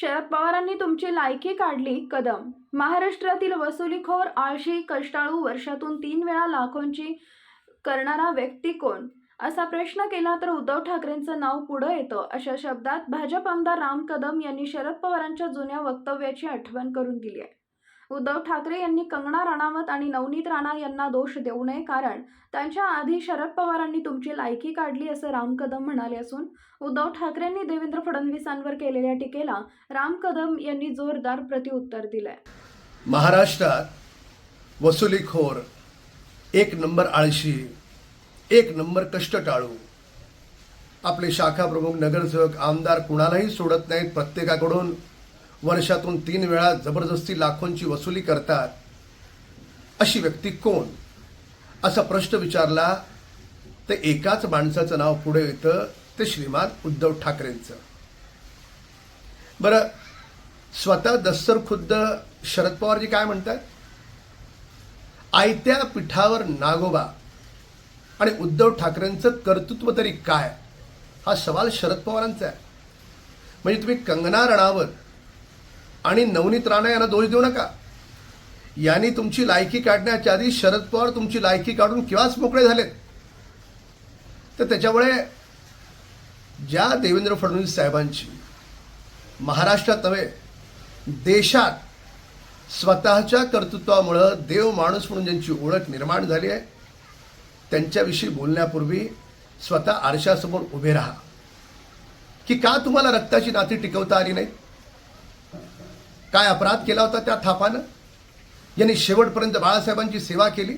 शरद पवारांनी तुमची लायकी काढली कदम. महाराष्ट्रातील वसुलीखोर आळशी कष्टाळू वर्षातून तीन वेळा लाखोंची करणारा व्यक्ती कोण? असा प्रश्न केला तर उद्धव ठाकरेंचं नाव पुढं येतं अशा शब्दात भाजप आमदार राम कदम यांनी शरद पवारांच्या जुन्या वक्तव्याची आठवण करून दिली आहे. उद्धव ठाकरे यांनी कंगना राणावत आणि नवनीत राणा यांना दोष देऊ नये कारण त्यांच्या आधी शरद पवारांनी तुमची लायकी काढली असं राम कदम म्हणाले असून उद्धव ठाकरेंनी देवेंद्र फडणवीसांवर केलेल्या टीकेला राम कदम यांनी जोरदार प्रतिउत्तर दिलंय. महाराष्ट्रात वसुलीखोर एक नंबर आळशी एक नंबर कष्ट टाळू आपले शाखा प्रमुख नगरसेवक आमदार कुणालाही सोडत नाहीत प्रत्येकाकडून. वर्षातून तीन वेळा जबरदस्ती लाखोंची वसुली करतात. अशी व्यक्ती कोण? असा प्रश्न विचारला तर एकाच माणसाचं नाव पुढे येतं ते श्रीमान उद्धव ठाकरेंचं. बरं स्वतः दस्तर खुद्द शरद पवारजी काय म्हणतात? आयत्या पिठावर नागोबा आणि उद्धव ठाकरेंचं कर्तृत्व तरी काय? हा सवाल शरद पवारांचा आहे. म्हणजे तुम्ही कंगना रणावत आणि नवनीत राणा यांना दोष देऊ नका. यांनी तुमची लायकी काढण्याच्या आधी शरद पवार तुमची लायकी काढून केव्हाच मोकळे झालेत? तर त्याच्यामुळे ज्या देवेंद्र फडणवीस साहेबांची महाराष्ट्रात नव्हे देशात स्वतःच्या कर्तृत्वामुळं देव माणूस म्हणून ज्यांची ओळख निर्माण झाली आहे त्यांच्याविषयी बोलण्यापूर्वी स्वतः आरशासमोर उभे राहा. की का तुम्हाला रक्ताची नाती टिकवता आली नाही काय अपराध केला होता त्या थापानं? यांनी शेवटपर्यंत बाळासाहेबांची सेवा केली?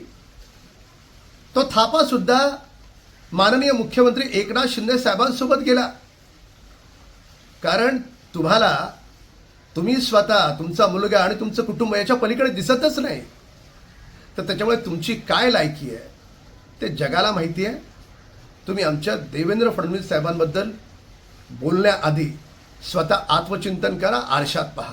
तो थापा सुद्धा माननीय मुख्यमंत्री एकनाथ शिंदे साहेबांसोबत गेला. कारण तुम्हाला तुम्ही स्वतः तुमचा मुलगा आणि तुमचं कुटुंब याच्या पलीकडे दिसतच नाही. तर त्याच्यामुळे तुमची काय लायकी आहे? ते जगाला माहिती आहे. तुम्ही आमच्या देवेंद्र फडणवीस साहेबांबद्दल बोलण्याआधी स्वतः आत्मचिंतन करा आरशात पहा.